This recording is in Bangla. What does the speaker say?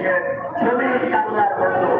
করেছেন তুমি আল্লাহর বন্ধু